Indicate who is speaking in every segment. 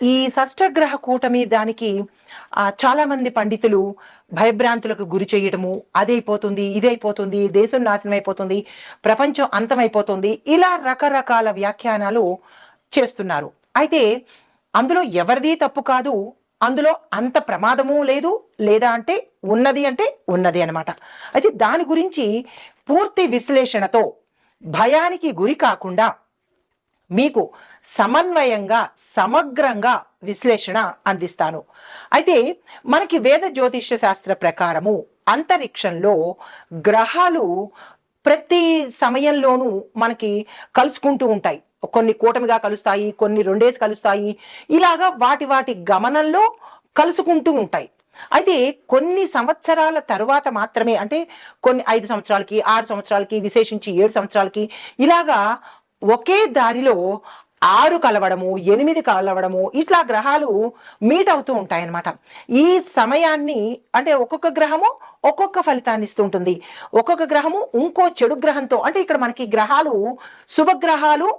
Speaker 1: ఈ షష్టగ్రహ కూటమి దానికి చాలా మంది పండితులు భయభ్రాంతులకు గురి చేయడము అదైపోతుంది ఇదైపోతుంది దేశం నాశనం అయిపోతుంది ప్రపంచం అంతమైపోతుంది ఇలా రకరకాల వ్యాఖ్యానాలు చేస్తున్నారు. అయితే అందులో ఎవరిది తప్పు కాదు అందులో అంత ప్రమాదము లేదు లేదా అంటే ఉన్నది అంటే ఉన్నది అనమాట అయితే దాని గురించి పూర్తి విశ్లేషణతో భయానికి గురి కాకుండా మీకు సమన్వయంగా సమగ్రంగా విశ్లేషణ అందిస్తాను. అయితే మనకి వేద జ్యోతిష్య శాస్త్ర ప్రకారము అంతరిక్షంలో గ్రహాలు ప్రతి సమయంలోనూ మనకి కలుసుకుంటూ ఉంటాయి. కొన్ని కూటమిగా కలుస్తాయి కొన్ని రెండేసి కలుస్తాయి. ఇలాగా వాటి వాటి గమనంలో కలుసుకుంటూ ఉంటాయి. అయితే కొన్ని సంవత్సరాల తరువాత మాత్రమే అంటే కొన్ని ఐదు సంవత్సరాలకి ఆరు సంవత్సరాలకి విశేషించి ఏడు సంవత్సరాలకి ఇలాగా ఒకే దారిలో ఆరు కలవడము ఎనిమిది కలవడము ఇట్లా గ్రహాలు మీట్ అవుతూ ఉంటాయి అన్నమాట ఈ సమయాన్ని అంటే ఒక్కొక్క గ్రహము ఒక్కొక్క ఫలితాన్ని ఇస్తుంటుంది. ఒక్కొక్క గ్రహము ఇంకో చెడు గ్రహంతో అంటే ఇక్కడ మనకి గ్రహాలు శుభగ్రహాలు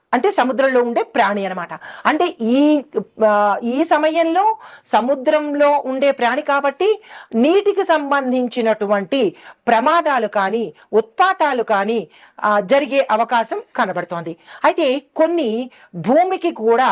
Speaker 1: అంటే సముద్రంలో ఉండే ప్రాణి అనమాట అంటే ఈ ఈ సమయంలో సముద్రంలో ఉండే ప్రాణి కాబట్టి నీటికి సంబంధించినటువంటి ప్రమాదాలు కానీ ఉత్పాతాలు కానీ జరిగే అవకాశం కనబడుతోంది. అయితే కొన్ని భూమికి కూడా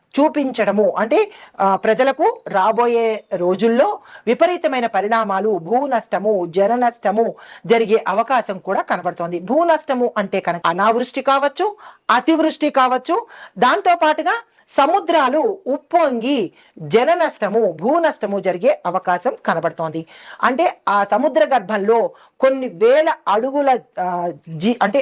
Speaker 1: చూపించడము. అంటే ప్రజలకు రాబోయే రోజుల్లో విపరీతమైన పరిణామాలు భూ నష్టము జన నష్టము జరిగే అవకాశం కూడా కనబడుతోంది. భూ నష్టము అంటే కనుక అనావృష్టి కావచ్చు అతివృష్టి కావచ్చు దాంతో పాటుగా సముద్రాలు ఉప్పొంగి జన నష్టము భూ నష్టము జరిగే అవకాశం కనబడుతోంది. అంటే ఆ సముద్ర గర్భంలో కొన్ని వేల అడుగుల జీ అంటే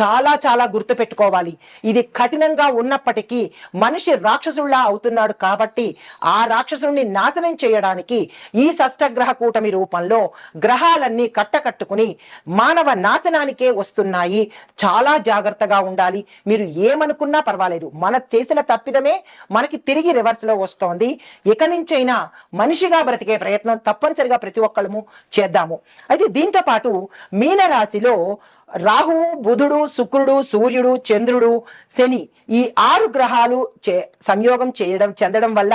Speaker 1: చాలా చాలా గుర్తు పెట్టుకోవాలి. ఇది కఠినంగా ఉన్నప్పటికీ మనిషి రాక్షసుల్లా అవుతున్నాడు కాబట్టి ఆ రాక్షసుని నాశనం చేయడానికి ఈ షష్టగ్రహ కూటమి రూపంలో గ్రహాలన్నీ కట్టకట్టుకుని మానవ నాశనానికే వస్తున్నాయి. చాలా జాగ్రత్తగా ఉండాలి. మీరు ఏమనుకున్నా పర్వాలేదు. మన చేసిన తప్పిదమే మనకి తిరిగి రివర్స్లో వస్తోంది. ఇక నుంచైనా మనిషిగా బ్రతికే ప్రయత్నం తప్పనిసరిగా ప్రతి ఒక్కళ్ళము చేద్దాము. అయితే దీంతో పాటు మీనరాశిలో రాహువు బుధుడు శుక్రుడు సూర్యుడు చంద్రుడు శని ఈ ఆరు గ్రహాలు చే సంయోగం చేయడం చెందడం వల్ల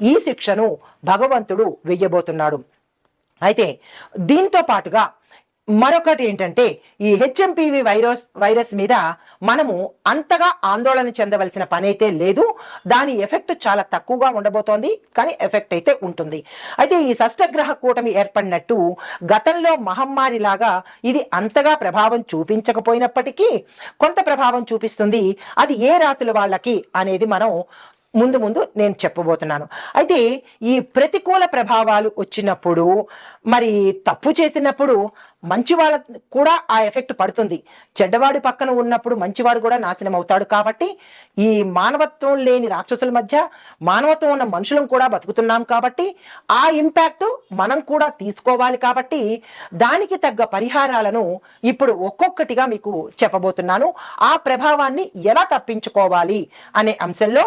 Speaker 1: ఈ శిక్షను భగవంతుడు వెయ్యబోతున్నాడు. అయితే దీంతో పాటుగా మరొకటి ఏంటంటే ఈ హెచ్ఎంపివి వైరస్ వైరస్ మీద మనము అంతగా ఆందోళన చెందవలసిన పని అయితే లేదు. దాని ఎఫెక్ట్ చాలా తక్కువగా ఉండబోతోంది కానీ ఎఫెక్ట్ అయితే ఉంటుంది. అయితే ఈ షష్టగ్రహ కూటమి ఏర్పడినట్టు గతంలో మహమ్మారి లాగా ఇది అంతగా ప్రభావం చూపించకపోయినప్పటికీ కొంత ప్రభావం చూపిస్తుంది. అది ఏ రాతుల వాళ్ళకి అనేది మనం ముందు ముందు నేను చెప్పబోతున్నాను. అయితే ఈ ప్రతికూల ప్రభావాలు వచ్చినప్పుడు మరి తప్పు చేసినప్పుడు మంచి వాళ్ళ కూడా ఆ ఎఫెక్ట్ పడుతుంది. చెడ్డవాడి పక్కన ఉన్నప్పుడు మంచివాడు కూడా నాశనం అవుతాడు కాబట్టి ఈ మానవత్వం లేని రాక్షసుల మధ్య మానవత్వం ఉన్న మనుషులను కూడా బతుకుతున్నాం కాబట్టి ఆ ఇంపాక్ట్ మనం కూడా తీసుకోవాలి కాబట్టి దానికి తగ్గ పరిహారాలను ఇప్పుడు ఒక్కొక్కటిగా మీకు చెప్పబోతున్నాను. ఆ ప్రభావాన్ని ఎలా తప్పించుకోవాలి అనే అంశంలో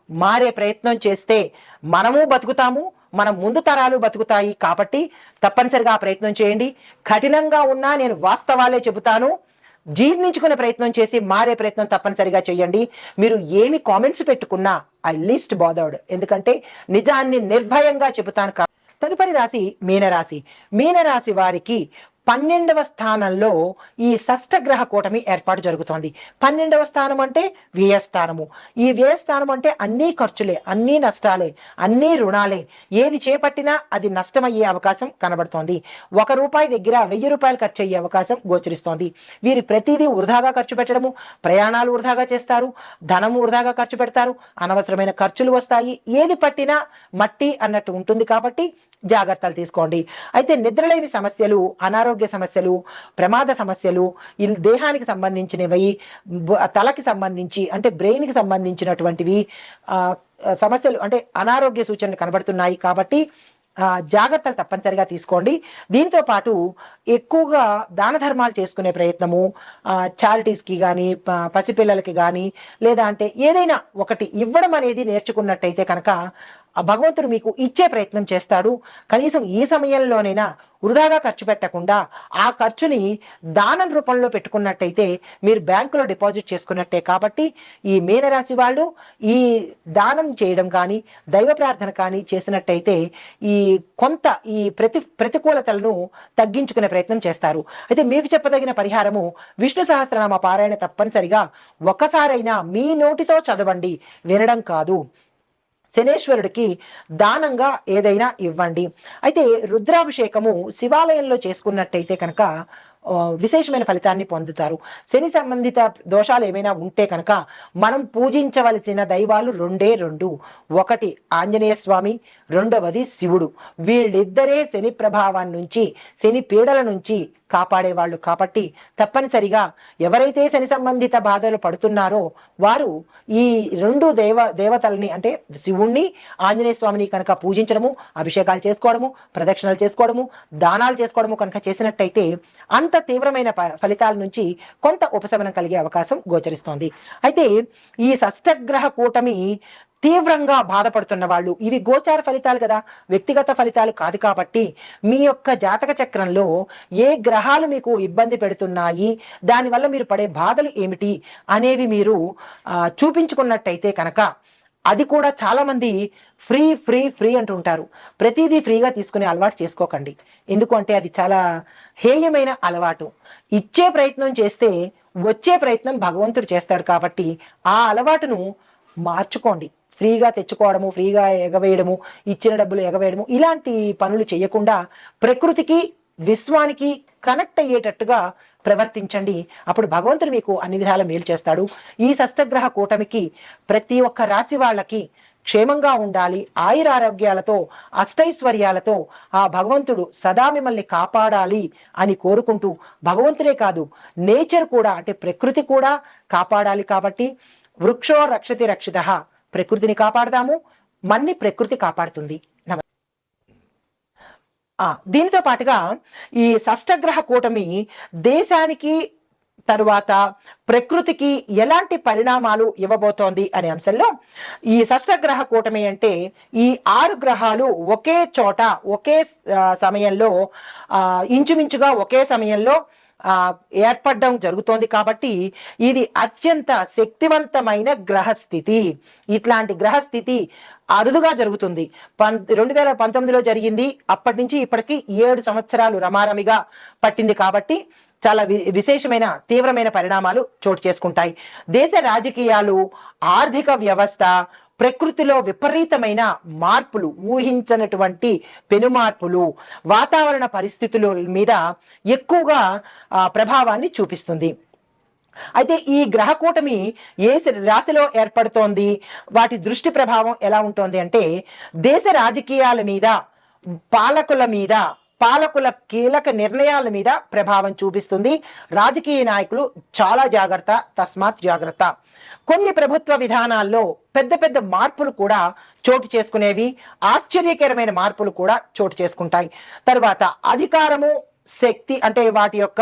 Speaker 1: మారే ప్రయత్నం చేస్తే మనము బతుకుతాము మన ముందు తరాలు బతుకుతాయి కాబట్టి తప్పనిసరిగా ఆ ప్రయత్నం చేయండి. కఠినంగా ఉన్నా నేను వాస్తవాలే చెబుతాను. జీర్ణించుకునే ప్రయత్నం చేసి మారే ప్రయత్నం తప్పనిసరిగా చేయండి. మీరు ఏమి కామెంట్స్ పెట్టుకున్నా ఐ లీస్ట్ బాదర్డ్ ఎందుకంటే నిజాన్ని నిర్భయంగా చెబుతాను కా- తదుపరి రాశి మీనరాశి. మీనరాశి వారికి పన్నెండవ స్థానంలో ఈ షష్టగ్రహ కూటమి ఏర్పాటు జరుగుతోంది. పన్నెండవ స్థానం అంటే వ్యయస్థానము ఈ వ్యయస్థానం అంటే అన్నీ ఖర్చులే అన్నీ నష్టాలే అన్నీ రుణాలే. ఏది చేపట్టినా అది నష్టమయ్యే అవకాశం కనబడుతోంది. ఒక రూపాయి దగ్గర వెయ్యి రూపాయలు ఖర్చు అయ్యే అవకాశం గోచరిస్తోంది. వీరి ప్రతిదీ వృధాగా ఖర్చు పెట్టడము ప్రయాణాలు వృధాగా చేస్తారు ధనం వృధాగా ఖర్చు పెడతారు అనవసరమైన ఖర్చులు వస్తాయి. ఏది పట్టినా మట్టి అన్నట్టు ఉంటుంది కాబట్టి జాగ్రత్తలు తీసుకోండి. అయితే నిద్రలేని సమస్యలు అనారోగ్య సమస్యలు ప్రమాద సమస్యలు దేహానికి సంబంధించినవి తలకి సంబంధించి అంటే బ్రెయిన్కి సంబంధించినటువంటివి సమస్యలు అంటే అనారోగ్య సూచనలు కనబడుతున్నాయి కాబట్టి జాగ్రత్తలు తప్పనిసరిగా తీసుకోండి. దీంతో పాటు ఎక్కువగా దాన ధర్మాలు చేసుకునే ప్రయత్నము చారిటీస్కి కానీ పసిపిల్లలకి కానీ లేదా అంటే ఏదైనా ఒకటి ఇవ్వడం అనేది నేర్చుకున్నట్టయితే కనుక ఆ భగవంతుడు మీకు ఇచ్చే ప్రయత్నం చేస్తాడు. కనీసం ఈ సమయంలోనైనా వృధాగా ఖర్చు పెట్టకుండా ఆ ఖర్చుని దానం రూపంలో పెట్టుకున్నట్టయితే మీరు బ్యాంకులో డిపాజిట్ చేసుకున్నట్టే. కాబట్టి ఈ మీనరాశి వాళ్ళు ఈ దానం చేయడం కానీ దైవ ప్రార్థన కానీ చేసినట్టయితే ఈ కొంత ఈ ప్రతి ప్రతికూలతలను తగ్గించుకునే ప్రయత్నం చేస్తారు. అయితే మీకు చెప్పదగిన పరిహారము విష్ణు సహస్రనామ పారాయణ తప్పనిసరిగా ఒకసారైనా మీ నోటితో చదవండి. వినడం కాదు. శనేశ్వరుడికి దానంగా ఏదైనా ఇవ్వండి. అయితే రుద్రాభిషేకము శివాలయంలో చేసుకున్నట్టయితే కనుక విశేషమైన ఫలితాన్ని పొందుతారు. శని సంబంధిత దోషాలు ఏమైనా ఉంటే కనుక మనం పూజించవలసిన దైవాలు రెండే రెండు. ఒకటి ఆంజనేయ స్వామి రెండవది శివుడు. వీళ్ళిద్దరే శని ప్రభావం నుంచి శని పీడల నుంచి కాపాడేవాళ్ళు కాబట్టి తప్పనిసరిగా ఎవరైతే శని సంబంధిత బాధలు పడుతున్నారో వారు ఈ రెండు దేవ దేవతల్ని అంటే శివుణ్ణి ఆంజనేయ స్వామిని కనుక పూజించడము అభిషేకాలు చేసుకోవడము ప్రదక్షిణలు చేసుకోవడము దానాలు చేసుకోవడము కనుక చేసినట్టయితే అంత తీవ్రమైన ఫలితాల నుంచి కొంత ఉపశమనం కలిగే అవకాశం గోచరిస్తోంది. అయితే ఈ షష్టగ్రహ కూటమి తీవ్రంగా బాధపడుతున్న వాళ్ళు. ఇవి గోచార ఫలితాలు కదా. వ్యక్తిగత ఫలితాలు కాదు కాబట్టి మీ యొక్క జాతక చక్రంలో ఏ గ్రహాలు మీకు ఇబ్బంది పెడుతున్నాయి దానివల్ల మీరు పడే బాధలు ఏమిటి అనేవి మీరు చూపించుకున్నట్టయితే కనుక అది కూడా చాలా మంది ఫ్రీ ఫ్రీ ఫ్రీ అంటుంటారు ప్రతిదీ ఫ్రీగా తీసుకునే అలవాటు చేసుకోకండి. ఎందుకంటే అది చాలా హేయమైన అలవాటు. ఇచ్చే ప్రయత్నం చేస్తే వచ్చే ప్రయత్నం భగవంతుడు చేస్తాడు కాబట్టి ఆ అలవాటును మార్చుకోండి. ఫ్రీగా తెచ్చుకోవడము ఫ్రీగా ఎగవేయడము ఇచ్చిన డబ్బులు ఎగవేయడము ఇలాంటి పనులు చేయకుండా ప్రకృతికి విశ్వానికి కనెక్ట్ అయ్యేటట్టుగా ప్రవర్తించండి. అప్పుడు భగవంతుడు మీకు అన్ని విధాల మేలు చేస్తాడు. ఈ షష్టగ్రహ కూటమికి ప్రతి ఒక్క రాశి వాళ్ళకి క్షేమంగా ఉండాలి. ఆయురారోగ్యాలతో అష్టైశ్వర్యాలతో ఆ భగవంతుడు సదా మిమ్మల్ని కాపాడాలి అని కోరుకుంటూ భగవంతుడే కాదు నేచర్ కూడా అంటే ప్రకృతి కూడా కాపాడాలి కాబట్టి వృక్షో రక్షతి రక్షిత. ప్రకృతిని కాపాడదాము మన్ని ప్రకృతి కాపాడుతుంది. ఆ, దీనితో పాటుగా ఈ షష్టగ్రహ కూటమి దేశానికి తరువాత ప్రకృతికి ఎలాంటి పరిణామాలు ఇవ్వబోతోంది అనే అంశంలో ఈ షష్టగ్రహ కూటమి అంటే ఈ ఆరు గ్రహాలు ఒకే చోట ఒకే సమయంలో ఆ, ఇంచుమించుగా ఒకే సమయంలో ఏర్పడడం జరుగుతోంది కాబట్టి ఇది అత్యంత శక్తివంతమైన గ్రహస్థితి. ఇట్లాంటి గ్రహస్థితి అరుదుగా జరుగుతుంది. పం రెండు వేల పంతొమ్మిదిలో జరిగింది. అప్పటి నుంచి ఇప్పటికి ఏడు సంవత్సరాలు రమారమిగా పట్టింది కాబట్టి చాలా వి విశేషమైన తీవ్రమైన పరిణామాలు చోటు చేసుకుంటాయి. దేశ రాజకీయాలు ఆర్థిక వ్యవస్థ ప్రకృతిలో విపరీతమైన మార్పులు ఊహించనటువంటి పెనుమార్పులు వాతావరణ పరిస్థితుల మీద ఎక్కువగా ప్రభావాన్ని చూపిస్తుంది. అయితే ఈ గ్రహ కూటమి ఏ రాశిలో ఏర్పడుతోంది? వాటి దృష్టి ప్రభావం ఎలా ఉంటుంది అంటే దేశ రాజకీయాల మీద పాలకుల మీద పాలకుల కీలక నిర్ణయాల మీద ప్రభావం చూపిస్తుంది. రాజకీయ నాయకులు చాలా జాగ్రత్త తస్మాత్ జాగ్రత్త. కొన్ని ప్రభుత్వ విధానాల్లో పెద్ద పెద్ద మార్పులు కూడా చోటు చేసుకునేవి ఆశ్చర్యకరమైన మార్పులు కూడా చోటు చేసుకుంటాయి. తర్వాత అధికారము శక్తి అంటే వాటి యొక్క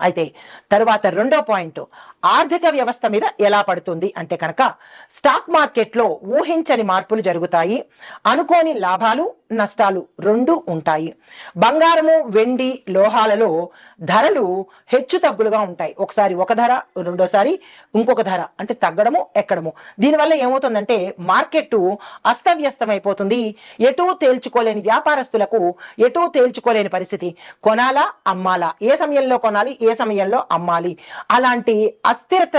Speaker 1: అయితే తరువాత రెండో పాయింట్ ఆర్థిక వ్యవస్థ మీద ఎలా పడుతుంది? అంటే కనుక స్టాక్ మార్కెట్లో ఊహించని మార్పులు జరుగుతాయి అనుకోని లాభాలు నష్టాలు రెండు ఉంటాయి. బంగారము వెండి లోహాలలో ధరలు హెచ్చు తగ్గులుగా ఉంటాయి. ఒకసారి ఒక ధర రెండోసారి ఇంకొక ధర అంటే తగ్గడము ఎక్కడము. దీనివల్ల ఏమవుతుందంటే మార్కెట్ అస్తవ్యస్తమైపోతుంది. ఎటూ తేల్చుకోలేని వ్యాపారస్తులకు ఎటూ తేల్చుకోలేని పరిస్థితి. కొనాలా అమ్మాలా? ఏ సమయంలో కొనాలి? ఏ సమయంలో అమ్మాలి? అలాంటి అస్థిరత